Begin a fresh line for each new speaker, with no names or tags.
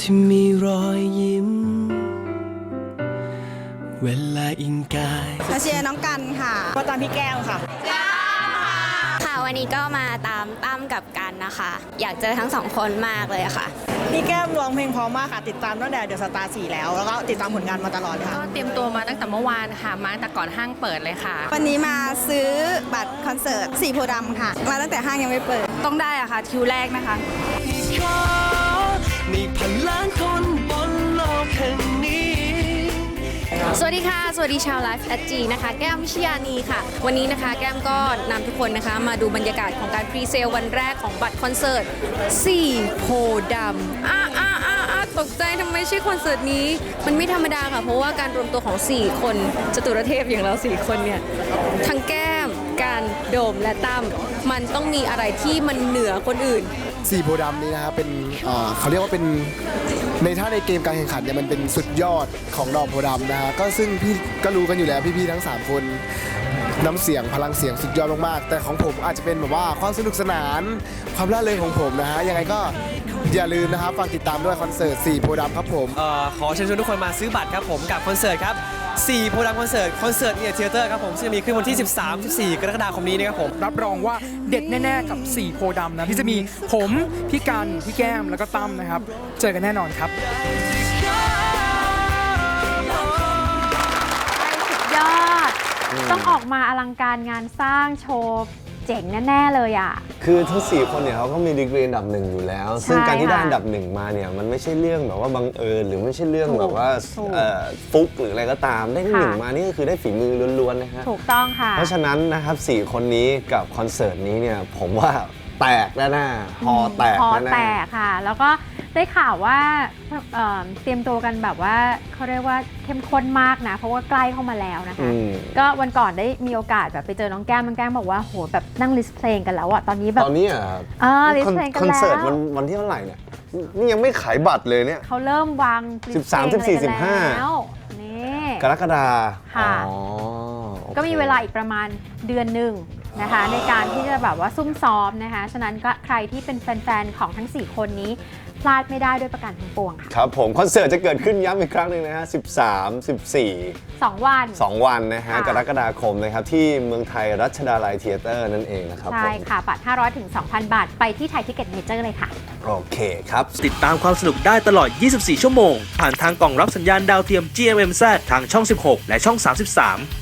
ที่มีรอยยิ้ม เวลาอิงกาย
มาเชียร์น้องกันค่ะ
มาตามพี่แก้วค่ะ
ค่ะวันนี้ก็มาตามตั้มกับกันนะคะ อยากเจอทั้งสองคนมากเลยอะค่ะ
พี่แก้มร้องเพลงเพราะมากค่ะ ติดตามตั้งแต่เดอะสตาร์สี่แล้ว แล้วก็ติดตามผลงานมาตลอดค่ะ
ก็เตรียมตัวมาตั้งแต่เมื่อวานค่ะ มาตั้งแต่ก่อนห้างเปิดเลยค่ะ
วันนี้มาซื้อบัตรคอนเสิร์ตสีโพธิ์ดำค่ะ มาตั้งแต่ห้างยังไม่เปิด
ต้องได้อะค่ะคิวแรกนะคะ
ขอมี
สวัสดีค่ะ สวัสดีชาวไลฟ์แอจีนะคะ แก้มชยานีค่ะ วันนี้นะคะแก้มก็นำทุกคนนะคะ มาดูบรรยากาศของการพรีเซลวันแรกของบัตรคอนเสิร์ต4โพดำอ้าอ้าอ้าอ้าตกใจทำไมชื่อคอนเสิร์ตนี้ มันไม่ธรรมดาค่ะ เพราะว่าการรวมตัวของ 4 คนจตุรเทพอย่างเรา 4 คนเนี่ยทั้งแก้มการโดมและตั้มมันต้องมีอะไรที่มันเหนือคนอื่น
สีโพดำนี้นะครับเป็นเอ่อเขาเรียกว่าเป็นในถ้าในเกมการแข่งขันเนี่ยมันเป็นสุดยอดของดอกโพดำนะฮะก็ซึ่งพี่ก็รู้กันอยู่แล้วพี่ๆทั้ง 3 คน น้ำเสียงพลังเสียงสุดยอดมากๆแต่ของผมอาจจะเป็นแบบว่าความสนุกสนาน ความร่าเริงของผมนะฮะยังไงก็อย่าลืมนะครับฝากติดตามด้วยคอนเสิร์ตสีโพดำครับผม
เอ่อขอเชิญชวนทุกคนมาซื้อบัตรครับผมกับคอนเสิร์ตครับ 4โพดัมคอนเสิร์ตคอนเสิร์ตเอียเทเตอร์ครับผมซึ่งจะมีขึ้นวันที่ 13 14 กรกฎาคมนี้นะครับผม
รับรองว่าเด็ดแน่ ๆ กับ 4 โพธิ์ดำนะที่จะมีผมพี่กันพี่แก้มแล้วก็ตั้มนะครับ เจอกันแน่นอนครับ
ยอด ต้องออกมาอลังการงานสร้างโชว์ เจ๋งแน่ๆเลยอะ
คือทั้งสี่คนเนี่ยเขาก็มีดีกรีอันดับหนึ่งอยู่แล้ว ซึ่งการที่ได้
ค่ะ
อันดับหนึ่งมาเนี่ยมันไม่ใช่เรื่องแบบว่าบังเอิญหรือไม่ใช่เรื่อง
ถูก
แบบว่า
ถูก
เอ่อฟุกหรืออะไรก็ตามได้ที่หนึ่ง
ค่ะ
มานี่ก็คือได้ฝีมือล้วนๆนะฮะ
ถูกต้องค่ะ
เพราะฉะนั้นนะครับสี่คนนี้กับคอนเสิร์ตนี้เนี่ยผมว่าแตกแน่ๆฮอแตก
พอ
แน่
แตกค่ะ แล้วก็ ได้ข่าวว่าเอ่อเตรียมตัวกันแบบว่าเขาเรียกว่าเข้มข้นมากนะ เพราะว่าใกล้เข้ามาแล้วนะ
ๆอื
คะ
ม
ก็วันก่อนได้มีโอกาสแบบไปเจอน้องแก้มน้องแก้มบอกว่าโหแบบนั่งลิสต์เพลงกันแล้วอะตอนนี้แบบ
ตอนนี้อะ
อ่าลิส
คอน
ต์เพลงกัน
คอน
แล้
เสิร์ต
ว
วันวันที่เท่าไหร่เนี่ยนี่ยังไม่ขายบัตรเลยเนี่ย
เขาเริ่มวาง list
13
เพลงอะไรกัน
14 15
แล้วนี่
กรกฎา
ค่ะ
อ๋อโอค
ก็มีเวลาอีกประมาณเดือนหนึ่ง นะคะ ในการที่จะแบบว่าซุ่มซ้อมนะคะ ฉะนั้นก็ใครที่เป็นแฟนๆของทั้ง 4 คนนี้พลาดไม่ได้ด้วยประการทั้งปวงค่ะ
ครับผมคอนเสิร์ตจะเกิดขึ้นย้ำอีกครั้งหนึ่งนะฮะ 13 14
2 วัน
2 วันนะฮะ
ค่ะ
กรกฎาคมนะครับ ที่เมืองไทยรัชดาลัยเทเตอร์นั่นเองนะครับผ
ใช่
ม
ค่ะบัตร500ถึง2,000 บาท ไปที่ไทยทิเก็ตเมเจอร์เลยค่ะ
โอเคครับ
ติดตามความสนุกได้ตลอด 24 ชั่วโมง ผ่านทางกล่องรับสัญญาณดาวเทียม GMMZ ทางช่อง 16 และช่อง 33